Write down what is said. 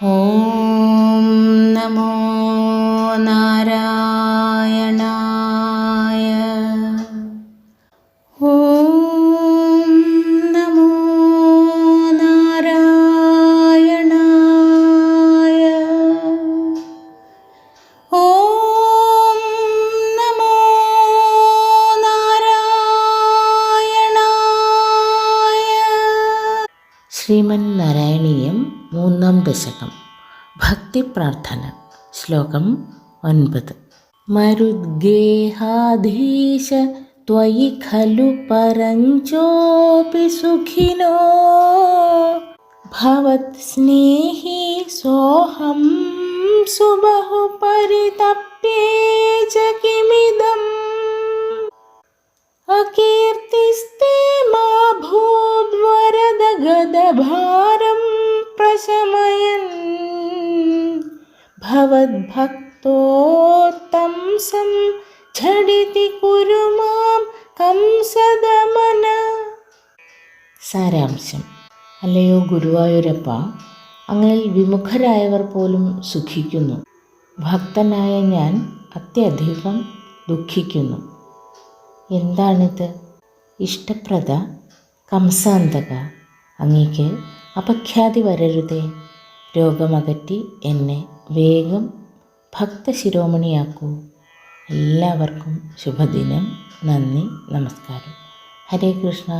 ॐ नमो नारायणाय നാരായണായ ശ്രീമൻ നാരായണീയം മൂന്നാം ദശകം ഭക്തിപ്രാർത്ഥന ശ്ലോകം ഒൻപത് മരുദ്ഗേഹാധീശ ത്വയി ഖലു പരഞ്ചോപി സുഖിനോ ഭവത് സ്നേഹി സോഹം സുബഹു പരിതപ്യേ भूद्वरदगदभारं प्रशमयन् भवद्भक्तोत्तंसं झटिति कुरु मां कंसदमन സാരാംശം അല്ലയോ ഗുരുവായൂരപ്പ അങ്ങിൽ വിമുഖരായവർ പോലും സുഖിക്കുന്നു ഭക്തനായ ഞാൻ അത്യധികം ദുഃഖിക്കുന്നു എന്താണിത് ഇഷ്ടപ്രദ കംസാന്തക അങ്ങേക്ക് അപഖ്യാതി വരരുതേ. രോഗമകറ്റി എന്നെ വേഗം ഭക്തശിരോമണിയാക്കൂ. എല്ലാവർക്കും ശുഭദിനം. നന്ദി. നമസ്കാരം. ഹരേ കൃഷ്ണ.